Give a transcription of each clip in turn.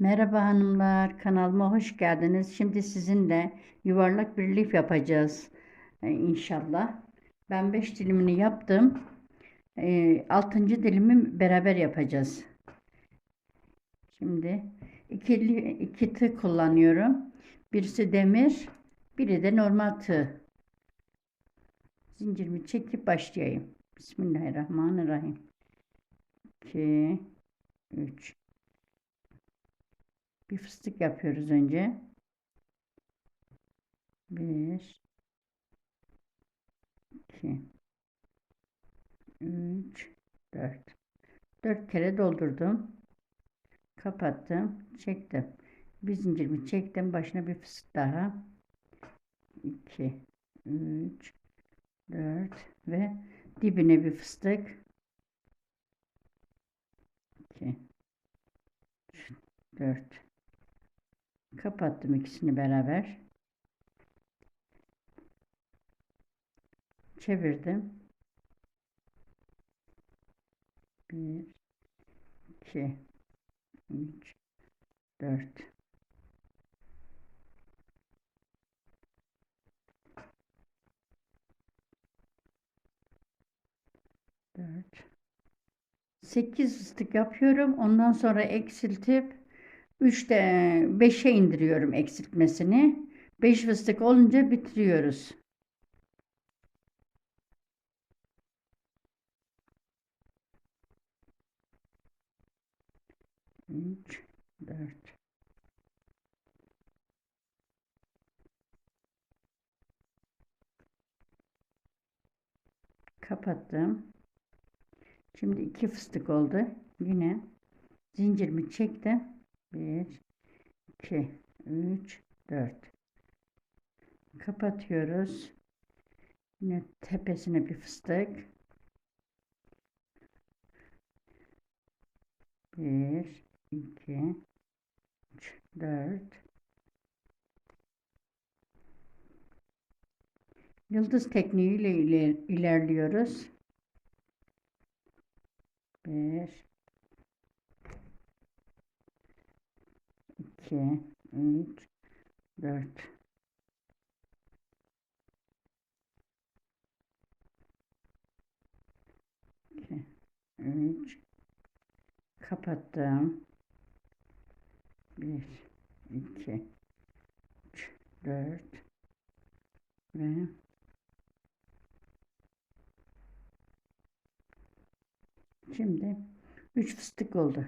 Merhaba hanımlar, kanalıma hoş geldiniz. Şimdi sizinle yuvarlak bir lif yapacağız e, inşallah. Ben 5 dilimini yaptım. 6. dilimi beraber yapacağız. Şimdi ikili iki tığ kullanıyorum. Birisi demir, biri de normal tığ. Zincirimi çekip başlayayım. Bismillahirrahmanirrahim. 2 3 bir fıstık yapıyoruz önce. Bir, iki, üç, dört. Dört kere doldurdum. Kapattım. Çektim. Bir zincirimi çektim. Başına bir fıstık daha. iki, üç, dört ve dibine bir fıstık. iki, üç, dört. Kapattım ikisini beraber. Çevirdim. Bir, iki, üç, dört. Dört. Sekiz fıstık yapıyorum. Ondan sonra eksiltip 3'te 5'e indiriyorum eksiltmesini. 5 fıstık olunca bitiriyoruz. Üç, dört. Kapattım. Şimdi iki fıstık oldu. Yine zincirimi çektim. 1 2 3 4 kapatıyoruz. Yine tepesine bir fıstık. 1 2 3 4 Yıldız tekniğiyle ilerliyoruz. 1 2, 3, 4. İki, üç, kapattım. Bir, iki, üç, dört ve şimdi üç fıstık oldu.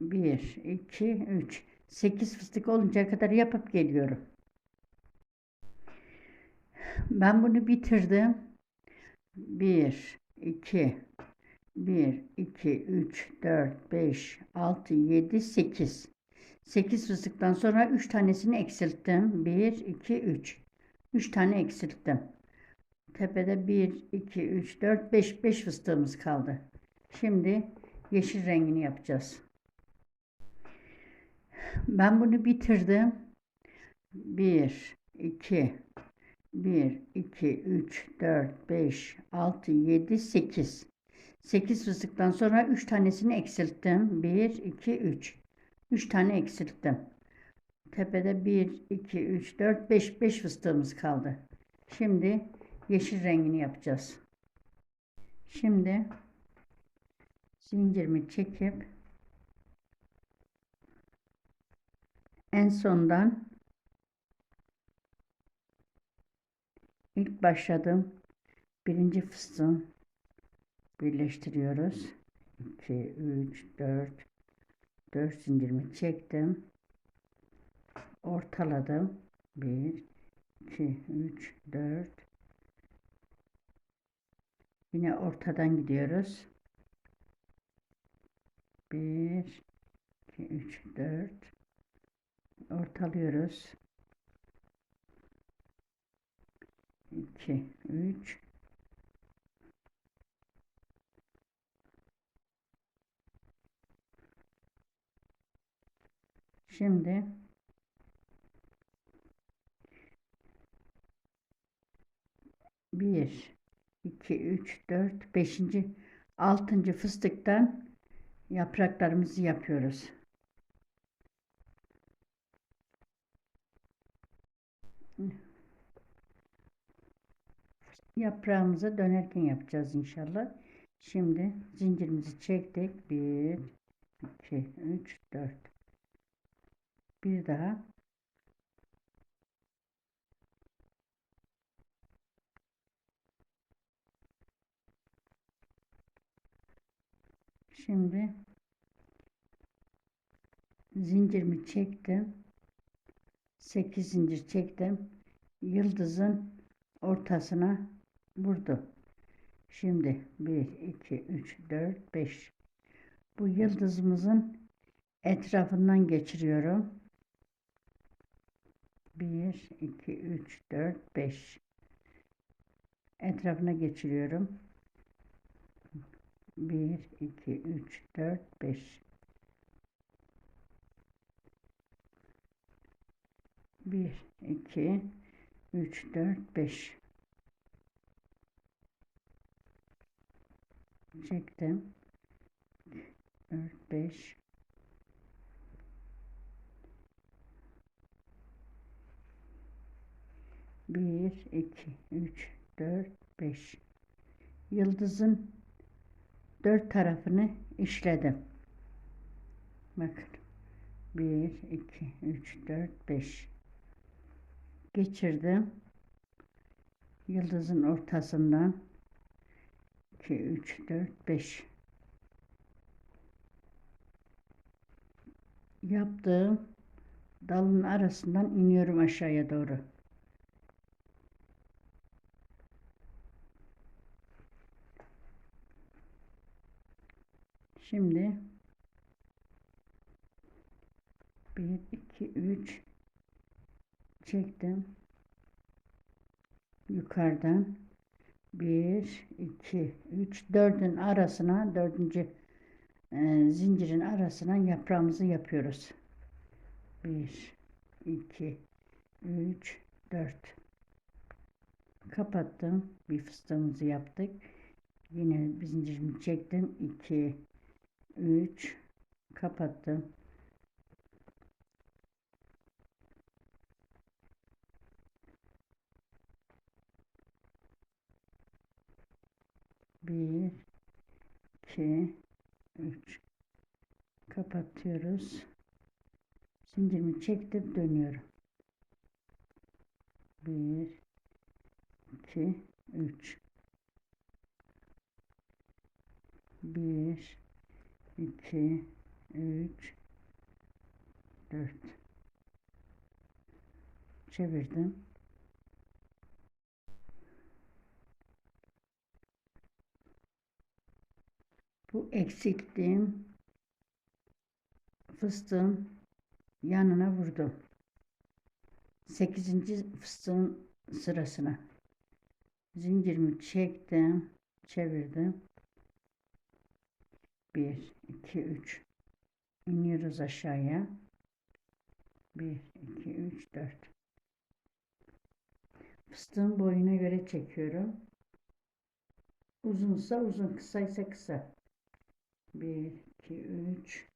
Bir, iki, üç. 8 fıstık oluncaya kadar yapıp geliyorum. Ben bunu bitirdim. 1, 2, 1, 2, 3, 4, 5, 6, 7, 8. 8 fıstıktan sonra 3 tanesini eksilttim. 1, 2, 3. 3 tane eksilttim. Tepede 1, 2, 3, 4, 5, 5 fıstığımız kaldı. Şimdi yeşil rengini yapacağız. Ben bunu bitirdim. 1, 2, 1, 2, 3, 4, 5, 6, 7, 8. 8 fıstıktan sonra 3 tanesini eksilttim. 1, 2, 3. 3 tane eksilttim. Tepede 1, 2, 3, 4, 5, 5 fıstığımız kaldı. Şimdi yeşil rengini yapacağız. Şimdi zincirimi çekip en sondan ilk başladım birinci fıstığın birleştiriyoruz. 2 3 4 4 zincirimi çektim. Ortaladım. 1 2 3 4 yine ortadan gidiyoruz. 1 2 3 4 ortalıyoruz. 2 3 Şimdi bir, iki, üç, dört, beşinci, altıncı fıstıktan yapraklarımızı yapıyoruz. Yaprağımıza dönerken yapacağız inşallah. Şimdi zincirimizi çektik. 1 2 3 4 Bir daha Şimdi zincirimi çektim. 8 zincir çektim. Yıldızın ortasına vurdum. Şimdi 1 2 3 4 5 bu yıldızımızın etrafından geçiriyorum. 1 2 3 4 5 etrafına geçiriyorum. 1 2 3 4 5 1 2 3 4 5 çektim. 4 5 1 2 3 4 5 yıldızın dört tarafını işledim. Bakın. 1 2 3 4 5 geçirdim. Yıldızın ortasından 2 3 4 5 yaptığım dalın arasından iniyorum aşağıya doğru. Şimdi 1 2 3 çektim. Yukarıdan 1 2 3 4'ün arasına dördüncü e, zincirin arasına yaprağımızı yapıyoruz. 1 2 3 4 kapattım. Bir fıstığımızı yaptık. Yine bir zincirimi çektim. 2 3 kapattım. 2 3 kapatıyoruz. Zincirimi çektim dönüyorum. 1 2 3 1 2 3 4 çevirdim. Bu eksilttiğim fıstığın yanına vurdum. 8. fıstığın sırasına. Zincirimi çektim, çevirdim. 1 2 3 iniyoruz aşağıya. 1 2 3 4 Fıstığın boyuna göre çekiyorum. Uzunsa uzun, kısaysa kısa. 1 2 3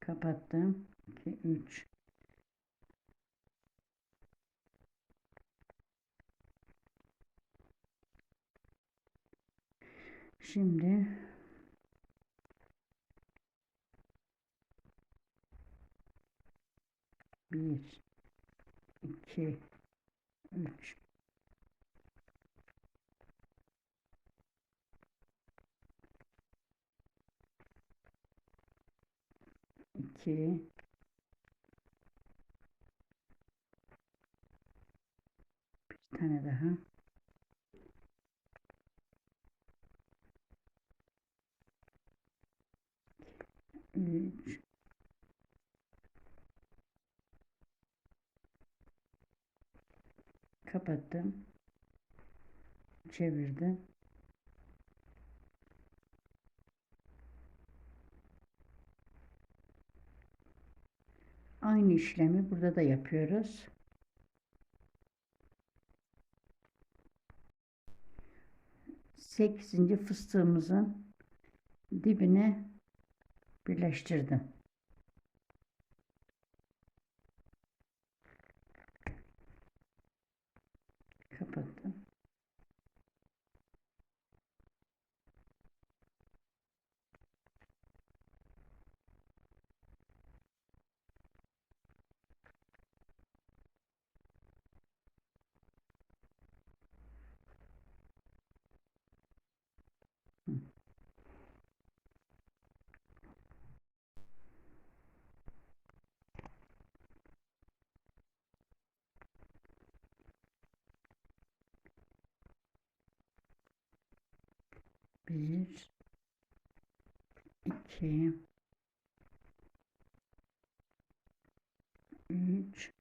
kapattım. 2 3 Şimdi bir, iki, üç, 2 bir tane daha. Üç. Kapattım. Çevirdim Aynı işlemi burada da yapıyoruz. Sekizinci fıstığımızın dibine birleştirdim. Bir, iki, üç,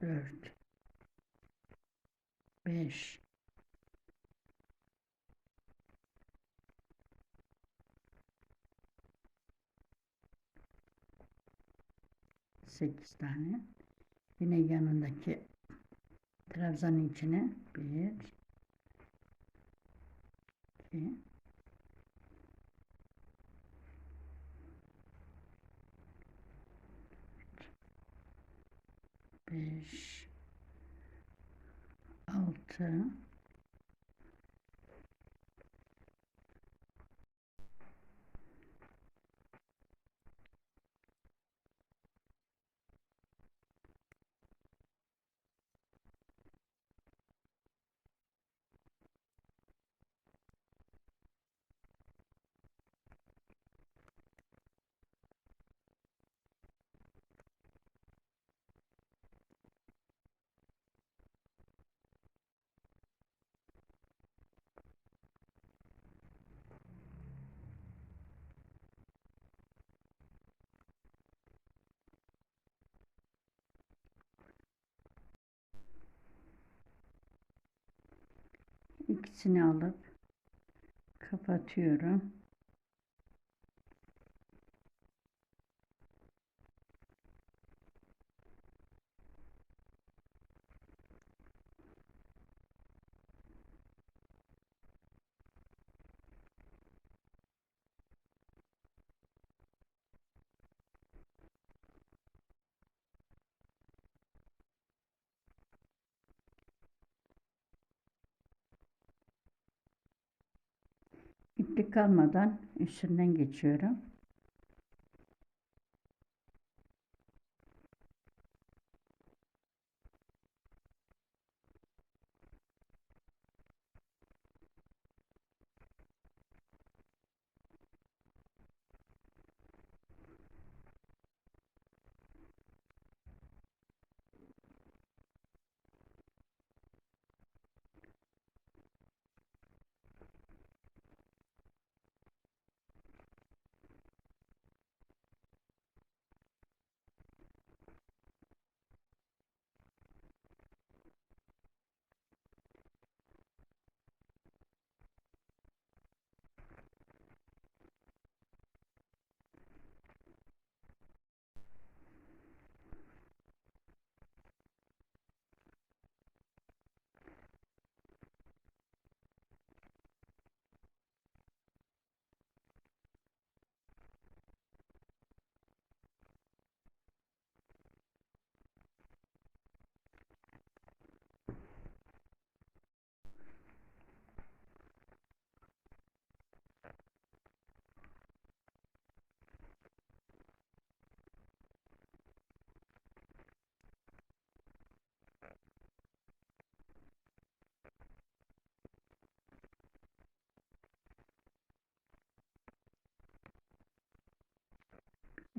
dört, beş, sekiz tane. Yine yanındaki trabzanın içine bir, iki, beş, altı, ikisini alıp kapatıyorum. İplik kalmadan üstünden geçiyorum.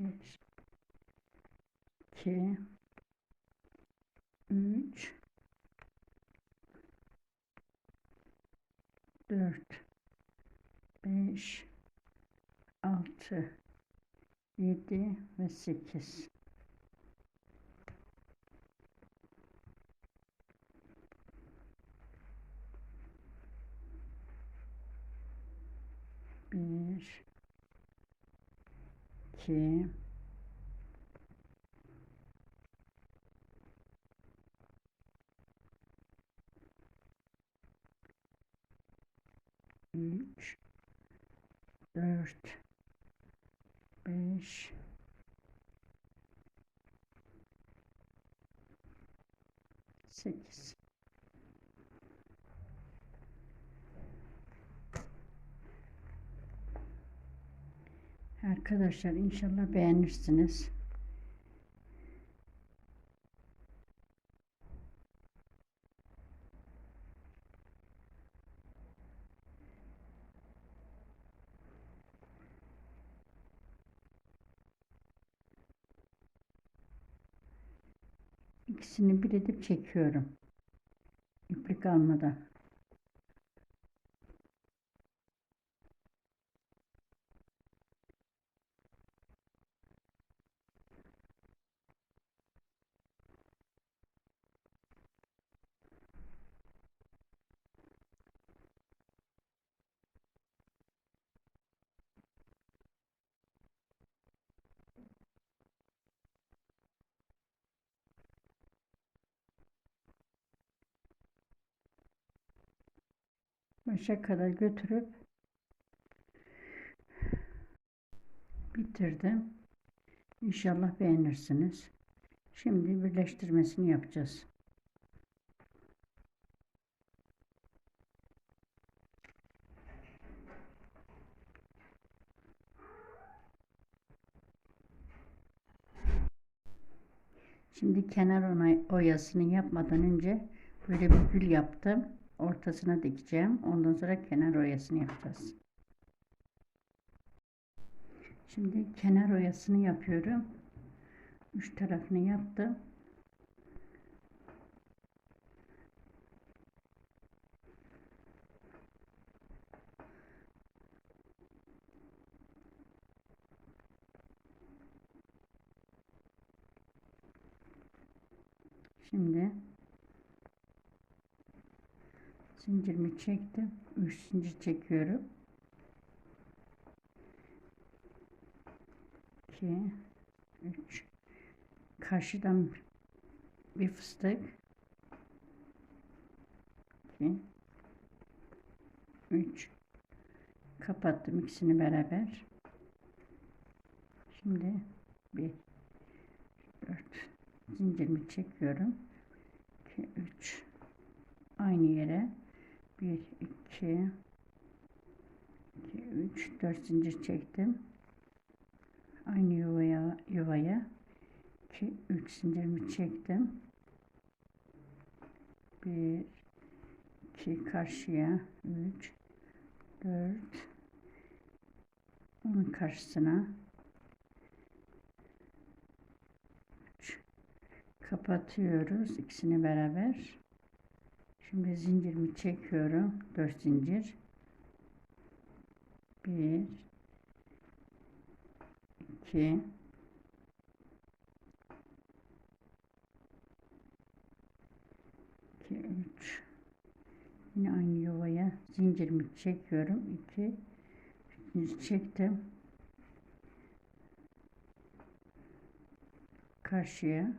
Bir, iki, üç, dört, beş, altı, yedi ve sekiz. Bir, iki, üç, dört, beş, sekiz. Arkadaşlar inşallah beğenirsiniz. İkisini bir edip çekiyorum. İplik almadan. Başa kadar götürüp bitirdim. İnşallah beğenirsiniz. Şimdi birleştirmesini yapacağız. Şimdi kenar oyasını yapmadan önce böyle bir gül yaptım. Ortasına dikeceğim. Ondan sonra kenar oyasını yapacağız. Şimdi kenar oyasını yapıyorum. Üç tarafını yaptım. Şimdi zincirimi çektim. 3 zincir çekiyorum. 2 3 karşıdan bir fıstık 2 3 kapattım ikisini beraber. Şimdi 1 4 zincirimi çekiyorum. 2 3 aynı yere 1 2 2 3 4 zincir çektim. Aynı yuvaya yuvaya 2 3 zincirimi çektim. 1 2 karşıya 3 4 onun karşısına kapatıyoruz ikisini beraber. Şimdi zincirimi çekiyorum. 4 zincir. 1 2 2 3 Yine aynı yuvaya zincirimi çekiyorum. 2 zincir çektim. Karşıya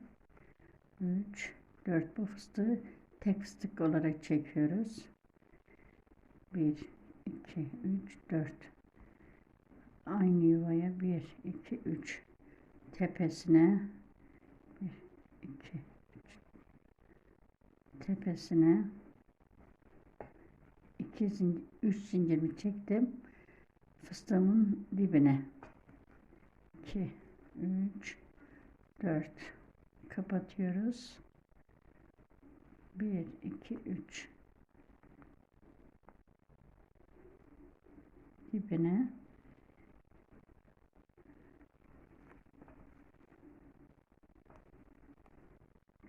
3 4 bu fıstığı tek fıstık olarak çekiyoruz. 1 2 3 4 aynı yuvaya 1 2 3 tepesine 1 2 3 tepesine 2 zincir 3 zincirimi çektim. Fıstığımın dibine. 2 3 4 kapatıyoruz 1 2 3 dibine.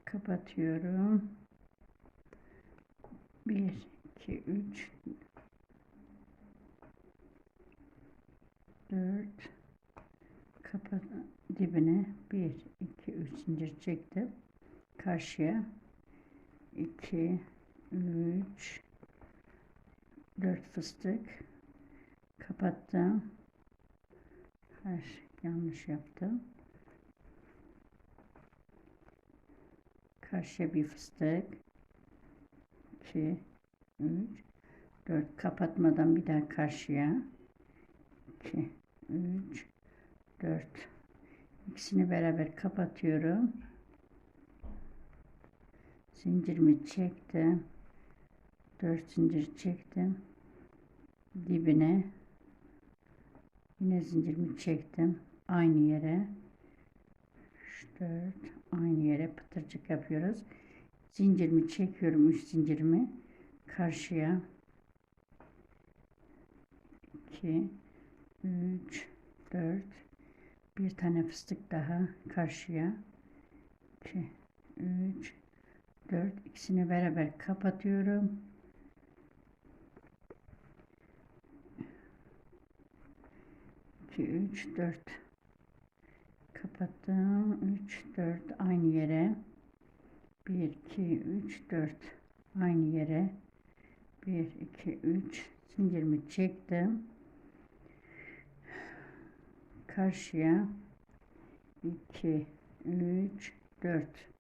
Kapatıyorum. 1 2 3 4 kapat dibine. 1 2 3 zincir çektim. Karşıya 2 3 4 fıstık. Kapattım. Her yanlış yaptım. Karşıya bir fıstık. 2 3 4 kapatmadan bir daha karşıya. 2 3 4 ikisini beraber kapatıyorum zincirimi çektim. 4 zincir çektim. Dibine yine zincirimi çektim. Aynı yere. 3 4 aynı yere pıtırcık yapıyoruz. Zincirimi çekiyorum 3 zincirimi. Karşıya. 2 3 4 bir tane fıstık daha karşıya. 2 3 4 ikisini beraber kapatıyorum. İki, üç, dört. Kapattım. Üç, dört. Aynı yere. Bir, iki, üç, dört. Aynı yere. Bir, iki, üç. Zincirimi çektim. Karşıya. iki, üç, dört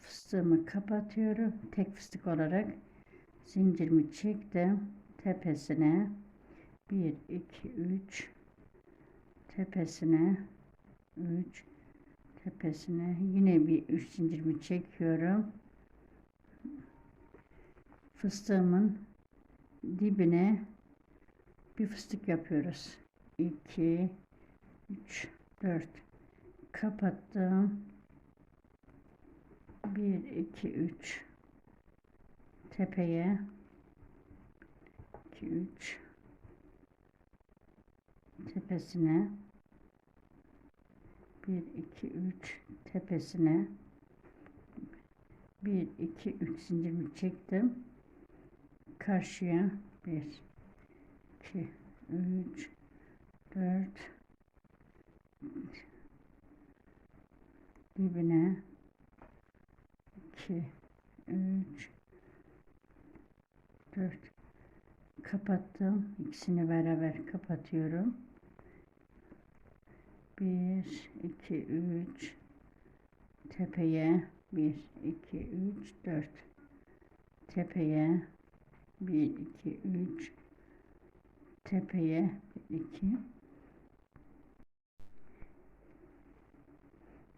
fıstığımı kapatıyorum. Tek fıstık olarak zincirimi çektim. tepesine 1 2 3 tepesine 3 tepesine yine bir 3 zincirimi çekiyorum. Fıstığımın dibine bir fıstık yapıyoruz. 2 3 4 kapattım. 1 2 3 tepeye. 2 3 tepesine. 1 2 3 tepesine. 1 2 3 zincirimi çektim. Karşıya. 1 2 3 4 dibine 2 3 4 kapattım. İkisini beraber kapatıyorum. 1 2 3 tepeye. 1 2 3 4 tepeye. 1 2 3 tepeye. 1 2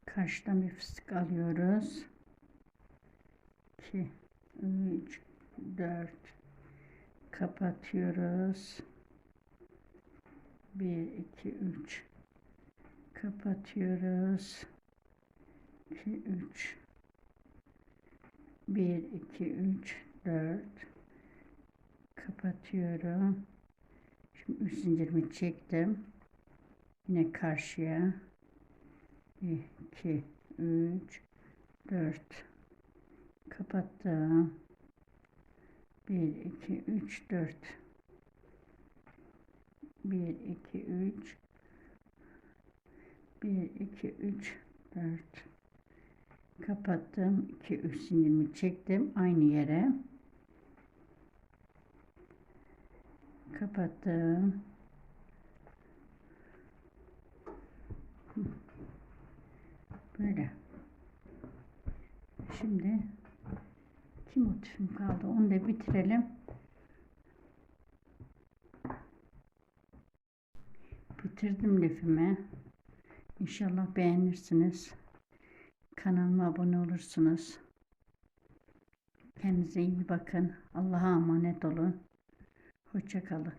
karşıdan bir fıstık alıyoruz 2 3 4 kapatıyoruz. 1 2 3 kapatıyoruz. 2 3 1 2 3 4 kapatıyorum. Şimdi 3 zincirimi çektim. Yine karşıya. 1 2 3 4 kapattım 1 2 3 4 1 2 3 1 2 3 4 kapattım. 2 3 zincirimi çektim aynı yere. Kapattım. Böyle. Şimdi iki motifim kaldı? Onu da bitirelim. Bitirdim lifimi. İnşallah beğenirsiniz. Kanalıma abone olursunuz. Kendinize iyi bakın. Allah'a emanet olun. Hoşça kalın